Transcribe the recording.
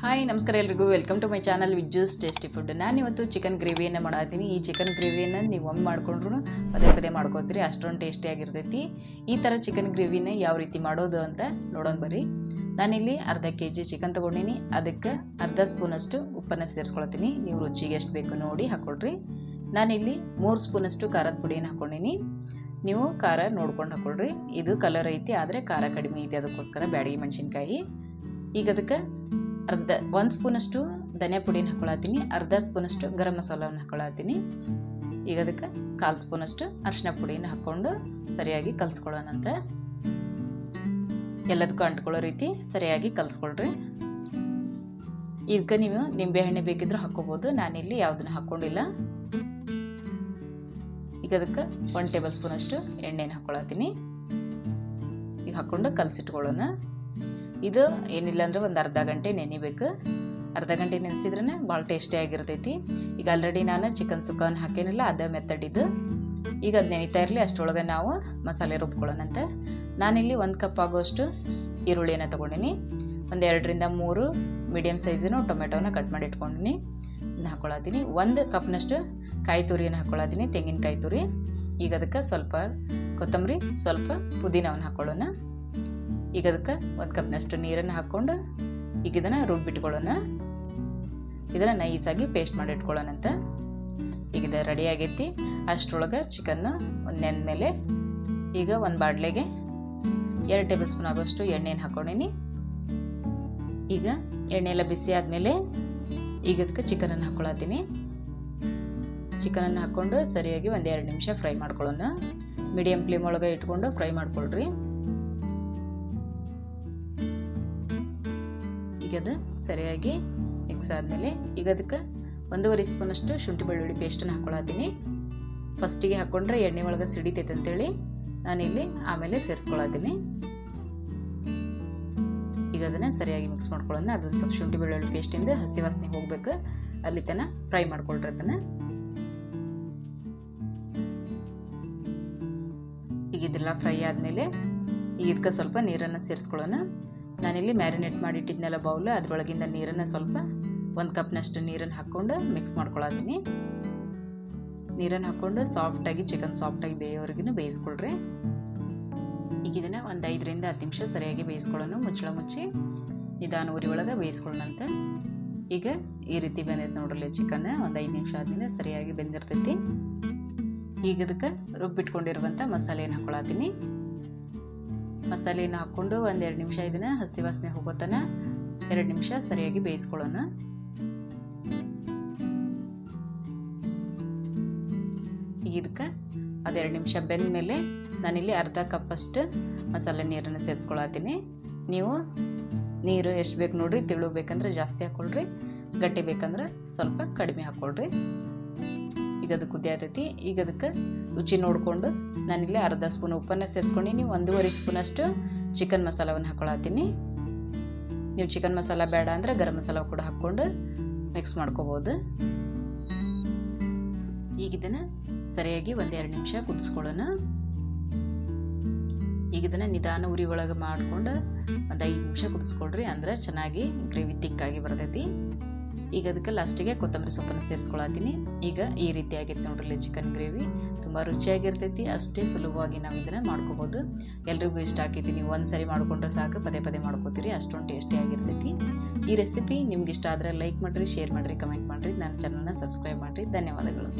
Hi ನಮಸ್ಕಾರ ಎಲ್ರಿಗೂ. Welcome to my channel Vijju's tasty food ನಾನಿವತ್ತು ಚಿಕನ್ ಗ್ರೇವಿಯನ್ನು ಮಾಡತ್ತೀನಿ. ಈ ಚಿಕನ್ ಗ್ರೇವಿಯನ್ನು ನೀವು ಒಮ್ಮೆ ಮಾಡ್ಕೊಂಡ್ರು ಪದೇ ಪದೇ ಮಾಡ್ಕೋತೀರಿ. ಅಷ್ಟೊಂದು ಟೇಸ್ಟಿಯಾಗಿರ್ತೈತಿ ಈ ಥರ ಚಿಕನ್ ಗ್ರೇವಿನ ಯಾವ ರೀತಿ ಮಾಡೋದು ಅಂತ ನೋಡೋಣ ಬರ್ರಿ. ನಾನಿಲ್ಲಿ ಅರ್ಧ ಕೆ ಜಿ ಚಿಕನ್ ತೊಗೊಂಡಿನಿ. ಅದಕ್ಕೆ ಅರ್ಧ ಸ್ಪೂನಷ್ಟು ಉಪ್ಪನ್ನು ಸೇರಿಸ್ಕೊಳ್ತೀನಿ. ನೀವು ರುಚಿಗೆ ಎಷ್ಟು ಬೇಕು ನೋಡಿ ಹಾಕ್ಕೊಳ್ರಿ ನಾನಿಲ್ಲಿ ಮೂರು ಸ್ಪೂನಷ್ಟು ಖಾರದ ಪುಡಿಯನ್ನು ಹಾಕ್ಕೊಂಡಿನಿ ನೀವು ಖಾರ ನೋಡ್ಕೊಂಡು ಹಾಕ್ಕೊಳ್ರಿ ಇದು ಕಲರ್ ಐತಿ, ಆದರೆ ಖಾರ ಕಡಿಮೆ ಐತಿ. ಅದಕ್ಕೋಸ್ಕರ ಬ್ಯಾಡಗಿ ಮೆಣಸಿನ್ಕಾಯಿ. ಈಗ ಅದಕ್ಕೆ ಅರ್ಧ ಒಂದು ಸ್ಪೂನಷ್ಟು ಧನಿಯಾ ಪುಡಿನ ಹಾಕೊಳತ್ತೀನಿ, ಅರ್ಧ ಸ್ಪೂನಷ್ಟು ಗರಂ ಮಸಾಲವನ್ನು ಹಾಕೊಳತ್ತೀನಿ. ಈಗ ಅದಕ್ಕೆ ಕಾಲು ಸ್ಪೂನಷ್ಟು ಅರಿಶಿನ ಪುಡಿನ ಹಾಕ್ಕೊಂಡು ಸರಿಯಾಗಿ ಕಲಿಸ್ಕೊಳ್ಳೋಣಂತೆ ಎಲ್ಲದಕ್ಕೂ ಅಂಟ್ಕೊಳ್ಳೋ ರೀತಿ ಸರಿಯಾಗಿ ಕಲಿಸ್ಕೊಳ್ರಿ. ಇದಕ್ಕೆ ನೀವು ನಿಂಬೆಹಣ್ಣೆ ಬೇಕಿದ್ರೂ ಹಾಕ್ಕೋಬೋದು, ನಾನಿಲ್ಲಿ ಯಾವುದನ್ನು ಹಾಕ್ಕೊಂಡಿಲ್ಲ. ಈಗ ಅದಕ್ಕೆ ಒನ್ ಟೇಬಲ್ ಸ್ಪೂನಷ್ಟು ಎಣ್ಣೆನ ಹಾಕ್ಕೊಳತ್ತೀನಿ ಈಗ ಹಾಕ್ಕೊಂಡು ಕಲಸಿಟ್ಕೊಳ್ಳೋಣ. ಇದು ಏನಿಲ್ಲ ಅಂದ್ರೆ ಒಂದು ಅರ್ಧ ಗಂಟೆ ನೆನಿಬೇಕು. ಅರ್ಧ ಗಂಟೆ ನೆನೆಸಿದ್ರೇ ಭಾಳ ಟೇಸ್ಟಿಯಾಗಿರ್ತೈತಿ ಈಗ ಆಲ್ರೆಡಿ ನಾನು ಚಿಕನ್ ಸುಕ್ಕನ್ ಹಾಕೇನಿಲ್ಲ, ಅದೇ ಮೆಥಡ್ ಇದು ಈಗ ಅದು ನೆನಿತಾ ಇರಲಿ, ಅಷ್ಟರೊಳಗೆ ನಾವು ಮಸಾಲೆ ರುಬ್ಕೊಳ್ಳೋಣಂತೆ. ನಾನಿಲ್ಲಿ ಒಂದು ಕಪ್ ಆಗೋಷ್ಟು ಈರುಳ್ಳಿಯನ್ನು ತೊಗೊಂಡಿನಿ. ಒಂದು ಎರಡರಿಂದ ಮೂರು ಮೀಡಿಯಮ್ ಸೈಜಿನ ಟೊಮೆಟೊನ ಕಟ್ ಮಾಡಿ ಇಟ್ಕೊಂಡಿನಿ. ಇದನ್ನ ಹಾಕ್ಕೊಳತ್ತೀನಿ ಒಂದು ಕಪ್ನಷ್ಟು ಕಾಯಿ ತುರಿಯನ್ನು ಹಾಕ್ಕೊಳತ್ತೀನಿ ತೆಂಗಿನಕಾಯಿ ತುರಿ. ಈಗ ಅದಕ್ಕೆ ಸ್ವಲ್ಪ ಕೊತ್ತಂಬರಿ, ಸ್ವಲ್ಪ ಪುದೀನವನ್ನು ಹಾಕ್ಕೊಳ್ಳೋಣ ಈಗ ಅದಕ್ಕೆ ಒಂದು ಕಪ್ನಷ್ಟು ನೀರನ್ನು ಹಾಕ್ಕೊಂಡು ಈಗ ಇದನ್ನು ರುಬ್ಬಿಟ್ಕೊಳ್ಳೋಣ ಇದನ್ನು ನೈಸಾಗಿ ಪೇಸ್ಟ್ ಮಾಡಿ ಇಟ್ಕೊಳ್ಳೋಣಂತ ಈಗ ಇದು ರೆಡಿ ಆಗೈತಿ. ಅಷ್ಟರೊಳಗೆ ಚಿಕನ್ನು ಒಂದು ನೆನ್ ಮೇಲೆ ಈಗ ಒಂದು ಬಾಡ್ಲೆಗೆ ಎರಡು ಟೇಬಲ್ ಸ್ಪೂನ್ ಆಗೋಷ್ಟು ಎಣ್ಣೆನ ಹಾಕ್ಕೊಂಡೀನಿ ಈಗ ಎಣ್ಣೆ ಎಲ್ಲ ಬಿಸಿ ಆದಮೇಲೆ ಈಗ ಅದಕ್ಕೆ ಚಿಕನನ್ನು ಹಾಕ್ಕೊಳತ್ತೀನಿ ಚಿಕನನ್ನು ಹಾಕ್ಕೊಂಡು ಸರಿಯಾಗಿ ಒಂದು ಎರಡು ನಿಮಿಷ ಫ್ರೈ ಮಾಡ್ಕೊಳ್ಳೋಣ. ಮೀಡಿಯಮ್ ಫ್ಲೇಮ್ ಒಳಗೆ ಇಟ್ಕೊಂಡು ಫ್ರೈ ಮಾಡ್ಕೊಳ್ರಿ. ಈಗ ಅದು ಸರಿಯಾಗಿ ಮಿಕ್ಸ್ ಆದಮೇಲೆ ಈಗ ಅದಕ್ಕೆ ಒಂದೂವರೆ ಸ್ಪೂನಷ್ಟು ಶುಂಠಿ ಬೆಳ್ಳುಳ್ಳಿ ಪೇಸ್ಟನ್ನು ಹಾಕೊಳತ್ತೀನಿ ಫಸ್ಟಿಗೆ ಹಾಕ್ಕೊಂಡ್ರೆ ಎಣ್ಣೆ ಒಳಗೆ ಸಿಡಿತೈತೆ ಅಂತೇಳಿ ನಾನಿಲ್ಲಿ ಆಮೇಲೆ ಸೇರಿಸ್ಕೊಳತ್ತೀನಿ. ಈಗ ಅದನ್ನು ಸರಿಯಾಗಿ ಮಿಕ್ಸ್ ಮಾಡ್ಕೊಳ್ಳೋಣ. ಅದೊಂದು ಸ್ವಲ್ಪ ಶುಂಠಿ ಬೆಳ್ಳುಳ್ಳಿ ಪೇಸ್ಟಿಂದ ಹಸಿ ವಾಸನೆ ಹೋಗ್ಬೇಕು. ಅಲ್ಲಿ ತನ ಫ್ರೈ ಮಾಡ್ಕೊಳ್ರಿ ಅದನ್ನು. ಈಗ ಇದೆಲ್ಲ ಫ್ರೈ ಆದಮೇಲೆ ಈಗ ಇದಕ್ಕೆ ಸ್ವಲ್ಪ ನೀರನ್ನು ಸೇರಿಸ್ಕೊಳ್ಳೋಣ. ನಾನಿಲ್ಲಿ ಮ್ಯಾರಿನೇಟ್ ಮಾಡಿ ಇಟ್ಟಿದ್ನೆಲ್ಲ ಬೌಲ್, ಅದರೊಳಗಿಂದ ನೀರನ್ನು ಸ್ವಲ್ಪ ಒಂದು ಕಪ್ನಷ್ಟು ನೀರನ್ನು ಹಾಕ್ಕೊಂಡು ಮಿಕ್ಸ್ ಮಾಡ್ಕೊಳತ್ತೀನಿ. ನೀರನ್ನು ಹಾಕ್ಕೊಂಡು ಸಾಫ್ಟಾಗಿ ಚಿಕನ್ ಸಾಫ್ಟಾಗಿ ಬೇಯೋವರೆಗೂ ಬೇಯಿಸ್ಕೊಳ್ರಿ. ಈಗ ಇದನ್ನು ಒಂದು ಐದರಿಂದ ಹತ್ತು ನಿಮಿಷ ಸರಿಯಾಗಿ ಬೇಯಿಸ್ಕೊಳ್ಳೋಣ ಮುಚ್ಚಳ ಮುಚ್ಚಿ ನಿಧಾನ ಉರಿ ಒಳಗೆ ಬೇಯಿಸ್ಕೊಳ್ಳೋಣಂತ. ಈಗ ಈ ರೀತಿ ಬಂದೈತೆ ನೋಡ್ರಿ ಚಿಕನ್ ಒಂದು ಐದು ನಿಮಿಷ ಆದ್ಮೇಲೆ ಸರಿಯಾಗಿ ಬೆಂದಿರ್ತೈತಿ. ಈಗ ಅದಕ್ಕೆ ರುಬ್ಬಿಟ್ಕೊಂಡಿರುವಂಥ ಮಸಾಲೆಯನ್ನು ಹಾಕ್ಕೊಳತ್ತೀನಿ ಮಸಾಲೆನ ಹಾಕ್ಕೊಂಡು ಒಂದು ಎರಡು ನಿಮಿಷ ಇದನ್ನು ಹಸಿ ವಾಸನೆ ಹೋಗೋತನ ಎರಡು ನಿಮಿಷ ಸರಿಯಾಗಿ ಬೇಯಿಸ್ಕೊಳ್ಳೋಣ. ಇದಕ್ಕೆ ಅದೆರಡು ನಿಮಿಷ ಬೆಂದ ಮೇಲೆ ನಾನಿಲ್ಲಿ ಅರ್ಧ ಕಪ್ಪಷ್ಟು ಮಸಾಲೆ ನೀರನ್ನು ಸೇರಿಸ್ಕೊಳತ್ತೀನಿ. ನೀವು ನೀರು ಎಷ್ಟು ಬೇಕು ನೋಡ್ರಿ ತಿಳು ಬೇಕಂದ್ರೆ ಜಾಸ್ತಿ ಹಾಕ್ಕೊಳ್ರಿ ಗಟ್ಟಿ ಬೇಕಂದ್ರೆ ಸ್ವಲ್ಪ ಕಡಿಮೆ ಹಾಕ್ಕೊಳ್ರಿ ಈಗ ಅದು ಈಗ ಅದಕ್ಕೆ ರುಚಿ ನೋಡಿಕೊಂಡು ನಾನಿಲ್ಲಿ ಅರ್ಧ ಸ್ಪೂನ್ ಉಪ್ಪನ್ನು ಸೇರಿಸ್ಕೊಂಡಿನಿ. ಒಂದೂವರೆ ಸ್ಪೂನಷ್ಟು ಚಿಕನ್ ಮಸಾಲವನ್ನು ಹಾಕೊಳತ್ತೀನಿ ನೀವು ಚಿಕನ್ ಮಸಾಲ ಬೇಡ ಅಂದರೆ ಗರಂ ಮಸಾಲ ಕೂಡ ಹಾಕ್ಕೊಂಡು ಮಿಕ್ಸ್ ಮಾಡ್ಕೋಬೋದು. ಈಗ ಇದನ್ನು ಸರಿಯಾಗಿ ಒಂದೆರಡು ನಿಮಿಷ ಕುದಿಸ್ಕೊಳ್ಳೋಣ. ಈಗ ಇದನ್ನು ನಿಧಾನ ಉರಿ ಒಳಗೆ ಮಾಡ್ಕೊಂಡು ಒಂದು ಐದು ನಿಮಿಷ ಕುದಿಸ್ಕೊಳ್ರಿ. ಅಂದ್ರೆ ಚೆನ್ನಾಗಿ ಗ್ರೇವಿ ತಿಕ್ಕಾಗಿ ಬರ್ತೈತಿ. ಈಗ ಅದಕ್ಕೆ ಲಾಸ್ಟಿಗೆ ಕೊತ್ತಂಬರಿ ಸೊಪ್ಪನ್ನು ಸೇರಿಸ್ಕೊಳತ್ತೀನಿ. ಈಗ ಈ ರೀತಿ ಆಗೈತೆ ನೋಡ್ರಿ ಚಿಕನ್ ಗ್ರೇವಿ ತುಂಬ ರುಚಿಯಾಗಿರ್ತೈತಿ, ಅಷ್ಟೇ ಸುಲಭವಾಗಿ ನಾವು ಇದನ್ನು ಮಾಡ್ಕೋಬೋದು. ಎಲ್ರಿಗೂ ಇಷ್ಟ ಆಕೈತಿ, ನೀವು ಒಂದು ಸರಿ ಮಾಡ್ಕೊಂಡ್ರೆ ಸಾಕು, ಪದೇ ಪದೇ ಮಾಡ್ಕೋತೀರಿ, ಅಷ್ಟೊಂದು ಟೇಸ್ಟಿ ಆಗಿರ್ತೈತಿ. ಈ ರೆಸಿಪಿ ನಿಮ್ಗೆ ಇಷ್ಟ ಆದರೆ ಲೈಕ್ ಮಾಡಿರಿ ಶೇರ್ ಮಾಡಿರಿ ಕಮೆಂಟ್ ಮಾಡಿರಿ, ನನ್ನ ಚಾನಲ್ನ ಸಬ್ಸ್ಕ್ರೈಬ್ ಮಾಡಿರಿ. ಧನ್ಯವಾದಗಳು.